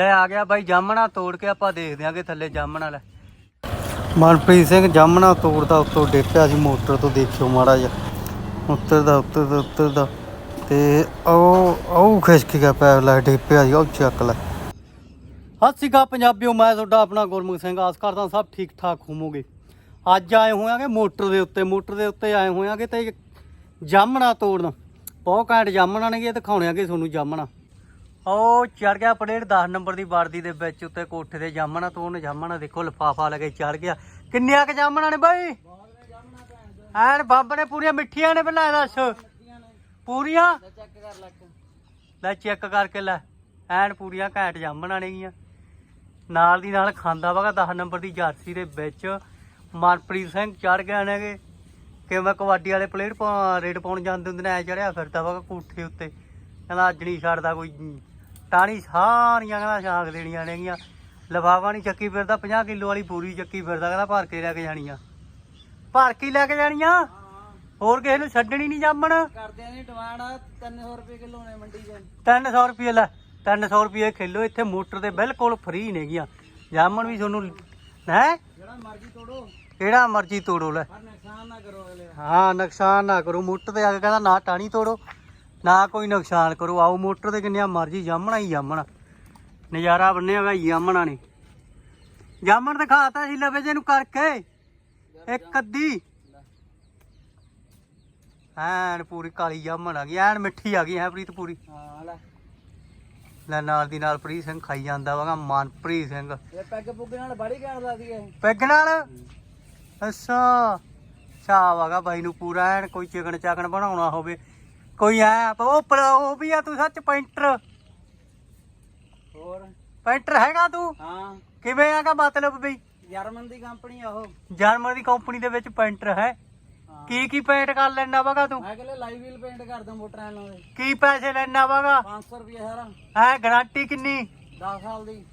ਲੈ ਆ ਗਿਆ ਬਾਈ ਜਾਮਣਾ ਤੋੜ ਕੇ ਆਪਾਂ ਦੇਖਦੇ ਆਂਗੇ ਥੱਲੇ ਜਾਮਣਾ ਲੈ ਮਨਪ੍ਰੀਤ ਸਿੰਘ ਜਾਮਣਾ ਤੋੜਦਾ ਉੱਤੋਂ ਡੇਪਿਆ ਸੀ ਮੋਟਰ ਤੋਂ, ਦੇਖਿਓ ਮਾੜਾ ਜਿਹਾ। ਉੱਤਰਦਾ ਉੱਤਰਦਾ ਉੱਤਰਦਾ ਤੇ ਉਹ ਉਹ ਖਿਸਕ ਗਿਆ ਪੈਰ ਲੈ, ਡੇਪਿਆ ਸੀ, ਉਹ ਚੱਕ ਲੈ। ਸਤਿ ਸ਼੍ਰੀ ਅਕਾਲ ਪੰਜਾਬੀਓ, ਮੈਂ ਤੁਹਾਡਾ ਆਪਣਾ ਗੁਰਮੁਖ ਸਿੰਘ, ਆਸ ਕਰਦਾ ਸਭ ਠੀਕ ਠਾਕ ਹੋਵੋਗੇ। ਅੱਜ ਆਏ ਹੋਇਆਂਗੇ ਮੋਟਰ ਦੇ ਉੱਤੇ, ਮੋਟਰ ਦੇ ਉੱਤੇ ਆਏ ਹੋਇਆਂਗੇ ਤੇ ਜਾਮਣਾ ਤੋੜਨ। ਬਹੁਤ ਘੈਂਟ ਜਾਮਣਾ ਨੇਗੇ ਦਿਖਾਉਣਾਂਗੇ ਤੁਹਾਨੂੰ ਜਾਮਣਾ। ਉਹ ਚੜ ਗਿਆ ਪਲੇਟ 10 ਨੰਬਰ ਦੀ ਵਰਦੀ ਦੇ ਵਿੱਚ ਉੱਤੇ ਕੋਠੇ ਤੇ ਜਾਮਣਾ ਤੋੜਨ ਜਾਮਣਾ ਦੇਖੋ, ਲਫਾਫਾ ਲਗੇ ਚੜ ਗਿਆ। ਕਿੰਨੀਆਂ ਕ ਜਾਮਣਾ ਨੇ ਬਾਈ? ਐਨ ਬੰਬ ਨੇ ਪੂਰੀਆਂ ਮਿੱਠੀਆਂ ਨੇ ਬਣਾ ਦੱਸ। ਪੂਰੀਆਂ? ਚੈੱਕ ਲੈ ਚੈੱਕ ਕਰਕੇ ਲੈ। ਐਨ ਪੂਰੀਆਂ ਘੈਂਟ ਜਾਮਣਾ ਨੇਗੀਆਂ ਨਾਲ ਦੀ ਨਾਲ ਖਾਂਦਾ ਵਗਾ 10 ਨੰਬਰ ਦੀ ਜਰਸੀ ਦੇ ਵਿੱਚ। ਮਨਪ੍ਰੀਤ ਸਿੰਘ ਚੜ ਗਿਆ ਨੇਗੇ ਕਿਵੇਂ ਕਬੱਡੀ ਵਾਲੇ ਪਲੇਅਰ ਰੇਡ ਪਾਉਣ ਜਾਂਦੇ ਹੁੰਦੇ ਨੇ, ਐ ਚੜਿਆ ਫਿਰਦਾ ਵਗਾ ਕੋਠੇ ਉੱਤੇ। ਕਹਿੰਦਾ ਅੱਜ ਨਹੀਂ ਛੱਡਦਾ ਕੋਈ ਟਾਣੀ ਸਾਰੀਆਂ ਕਹਿੰਦਾ ਛਾਂਕ ਦੇਣੀਆਂ ਨੇਗੀਆਂ। ਲਫਾਫਾ ਨਹੀਂ ਚੱਕੀ ਫਿਰਦਾ 50 ਕਿਲੋ ਵਾਲੀ ਪੂਰੀ ਚੱਕੀ ਫਿਰਦਾ ਕਹਿੰਦਾ ਭਰ ਕੇ ਲੈ ਕੇ ਜਾਣੀਆਂ। ਭਰ ਕੇ ਲੈ ਕੇ ਜਾਣੀਆਂ? ਹੋਰ ਕਿਸੇ ਨੂੰ ਛੱਡਣੀ ਨਹੀਂ ਜਾਮਣ? ਕਰਦੇ ਨਹੀਂ ਡਿਮਾਂਡ 300 ਰੁਪਏ ਕਿਲੋ ਨੇ ਮੰਡੀ 'ਚ। 300 ਰੁਪਏ ਲੈ 300 ਰੁਪਏ ਕਿਲੋ ਇੱਥੇ ਮੋਟਰ ਦੇ ਬਿਲਕੁਲ ਫ੍ਰੀ ਨੇਗੀਆਂ। ਜਾਮਣ ਵੀ ਤੁਹਾਨੂੰ ਹੈ? ਜਿਹੜਾ ਮਰਜ਼ੀ ਤੋੜੋ। ਕਿਹੜਾ ਮਰਜ਼ੀ ਤੋੜੋ ਲੈ। ਪਰ ਨੁਕਸਾਨ ਨਾ ਕਰੋ ਅਗਲੇ। ਹਾਂ ਨੁਕਸਾਨ ਨਾ ਕਰੋ। ਮੋਟਰ ਤੇ ਆ ਕੇ ਕਹਿੰਦਾ ਨਾ ਟਾਣੀ ਤੋੜੋ। ਨਾ ਕੋਈ ਨੁਕਸਾਨ ਕਰੋ ਆਓ ਮੋਟਰ ਤੇ ਕਿੰਨੀਆਂ ਮਰਜ਼ੀ ਜਾਮਣਾ ਹੀ ਜਾਮਣਾ। ਨਜ਼ਾਰਾ ਬੰਨਿਆਗਾ ਜਾਮਣਾ ਨੇ ਜਾਮਣ ਦਿਖਾਤਾ ਸੀ ਲਵੇ ਜੇ ਨੂੰ ਕਰਕੇ। ਇੱਕ ਅੱਧੀ। ਐਨ ਪੂਰੀ ਕਾਲੀ ਜਾਮਣ ਆ ਗਈ ਐਨ ਮਿੱਠੀ ਆ ਗਈ ਹੈ ਪ੍ਰੀਤ ਪੂਰੀ। ਹਾਂ ਲੈ। ਲੈ ਨਾਲ ਦੀ ਨਾਲ ਪ੍ਰੀਤ ਸਿੰਘ ਖਾਈ ਜਾਂਦਾ ਵਾਗਾ ਮਨਪ੍ਰੀਤ ਸਿੰਘ। ਇਹ ਪੈਗ ਪੁੱਗ ਨਾਲ ਬੜੀ ਕਹਿਣ ਲੱਗਦੀ ਹੈ ਪੈਗ ਨਾਲ? ਅੱਛਾ। ਛਾ ਵਾਗਾ ਬਾਈ ਨੂੰ ਪੂਰਾ ਐਨ ਕੋਈ ਚਿਕਨ ਚਾਕਣ ਬਣਾਉਣਾ ਹੋਵੇ। ਕੋਈ ਐ ਉਹ ਪਰ ਉਹ ਵੀ ਆ ਤੂੰ ਸੱਚ ਪੈਂਟਰ। ਹੋਰ? ਪੈਂਟਰ ਹੈਗਾ ਤੂੰ? ਹਾਂ। ਕਿਵੇਂ ਆਗਾ ਮਤਲਬ ਵੀ? ਜਰਮਨ ਦੀ ਕੰਪਨੀ ਆ ਉਹ। ਜਰਮਨ ਦੀ ਕੰਪਨੀ ਦੇ ਵਿੱਚ ਪੈਂਟਰ ਹੈ। ਹਾਂ। ਕੀ ਕੀ ਪੇਂਟ ਕਰ ਲੈਣਾ ਵਾਗਾ ਤੂੰ? ਮੈਂ ਕਹਿੰਦਾ ਲਾਈਵ ਵੀਲ ਪੇਂਟ ਕਰ ਦਾਂ ਮੋਟਰਾਂ ਨਾਲ ਕੀ ਪੈਸੇ ਲੈਣਾ ਵਾਗਾ 500 ਰੁਪਏ ਸਾਰਾ। ਹੈ ਗਾਰੰਟੀ ਕਿੰਨੀ? 10 ਸਾਲ ਦੀ।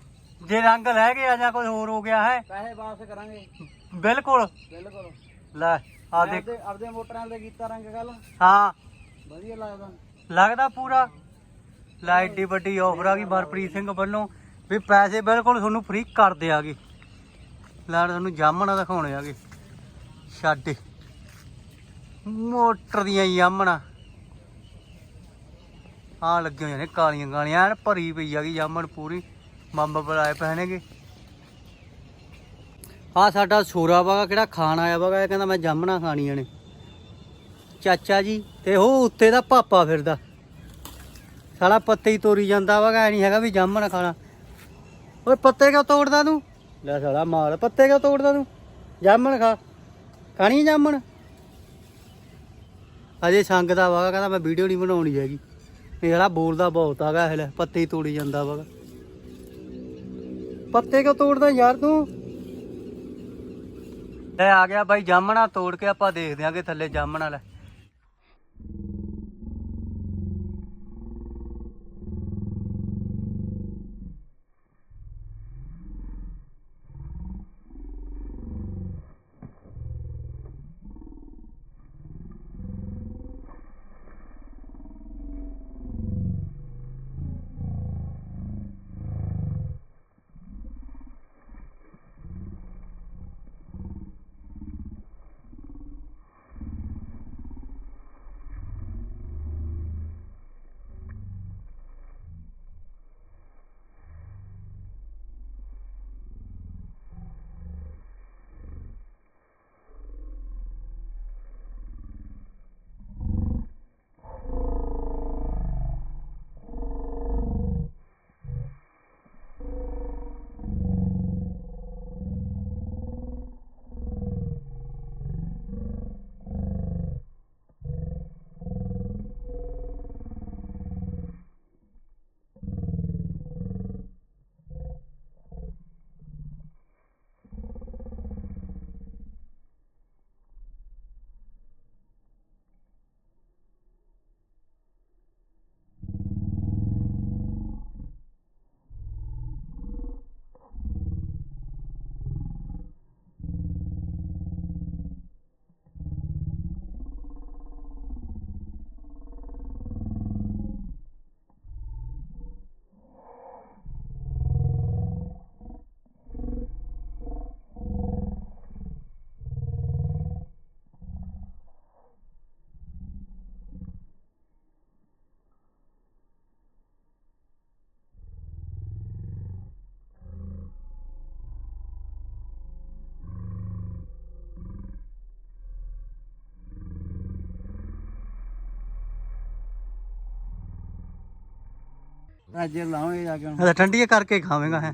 ਜੇ ਰੰਗ ਰਹਿ ਗਿਆ ਜਾਂ ਕੋਈ ਹੋਰ ਹੋ ਗਿਆ ਹੈ। ਪੈਸੇ ਵਾਪਸ ਕਰਾਂਗੇ। ਬਿਲਕੁਲ। ਬਿਲਕੁਲ। ਲੈ ਆ ਮੈਂ ਦੇਖ। ਆਪਦੇ ਆਪਦੇ ਮੋਟਰਾਂ ਦੇ ਕੀਤਾ ਰੰਗ ਕੱਲ ਹਾਂ। ਵਧੀਆ ਲੱਗਦਾ। ਲੱਗਦਾ ਪੂਰਾ। ਲੈ ਏਡੀ ਵੱਡੀ ਆਫਰ ਆ ਗਈ ਮਰਪ੍ਰੀਤ ਸਿੰਘ ਵੱਲੋਂ। ਵੀ ਪੈਸੇ ਬਿਲਕੁਲ ਤੁਹਾਨੂੰ ਫ੍ਰੀ ਕਰ ਦਿਆਗੇ। ਲੈ ਤੁਹਾਨੂੰ ਜਾਮਣਾ ਦਿਖਾਉਣੇ ਆਗੇ। ਛੱਡ ਮੋਟਰ ਦੀਆਂ ਜਾਮਣਾ। ਆ ਲੱਗੇ ਹੋਈਆਂ ਨੇ ਕਾਲੀਆਂ ਕਾਲੀਆਂ। ਐਨ ਭਰੀ ਪਈ ਆਗੀ ਜਾਮਣ ਪੂਰੀ। ਮੰਬ ਬੁਲਾਏ ਪੈਣਗੇ ਆ ਸਾਡਾ ਛੋਰਾ ਵਾਗਾ ਕਿਹੜਾ ਖਾਣ ਆਇਆ ਵਾਗਾ ਇਹ ਕਹਿੰਦਾ ਮੈਂ ਜਾਮਣਾ ਖਾਣੀਆਂ ਨੇ। ਚਾਚਾ ਜੀ ਤੇ ਉਹ ਉੱਤੇ ਦਾ ਪਾਪਾ ਫਿਰਦਾ। ਸਾਲਾ ਪੱਤੇ ਹੀ ਤੋਰੀ ਜਾਂਦਾ ਵਾ, ਐ ਨਹੀਂ ਹੈਗਾ ਵੀ ਜਾਮਣ ਖਾਣਾ। ਓਏ ਪੱਤੇ ਕਿਉਂ ਤੋੜਦਾ ਤੂੰ? ਲੈ ਸਾਲਾ ਮਾਰ ਪੱਤੇ ਕਿਉਂ ਤੋੜਦਾ ਤੂੰ? ਜਾਮਣ ਖਾ। ਖਾਣੀ ਜਾਮਣ? ਅਜੇ ਸੰਗਦਾ ਵਾ, ਕਹਿੰਦਾ ਮੈਂ ਵੀਡੀਓ ਨਹੀਂ ਬਣਾਉਣੀ ਹੈਗੀ। ਇਹ ਸਾਲਾ ਬੋਲਦਾ ਬਹੁਤ ਆਗਾ ਇਹ ਲੈ, ਪੱਤੇ ਹੀ ਤੋੜੀ ਜਾਂਦਾ ਵਾ। ਪੱਤੇ ਕਿਉਂ ਤੋੜਦਾ ਯਾਰ ਤੂੰ? ਲੈ ਆ ਗਿਆ ਬਾਈ, ਜਾਮਣਾ ਤੋੜ ਕੇ ਆਪਾਂ ਦੇਖਦੇ ਆਂਗੇ ਥੱਲੇ ਜਾਮਣਾ ਲੈ ਰਾਜੇ ਲਾਵਾਂਗੇ ਜਾ ਕੇ ਹੁਣ। ਇਹ ਠੰਡੀਆਂ ਕਰਕੇ ਖਾਵੇਂਗਾ ਹੈ।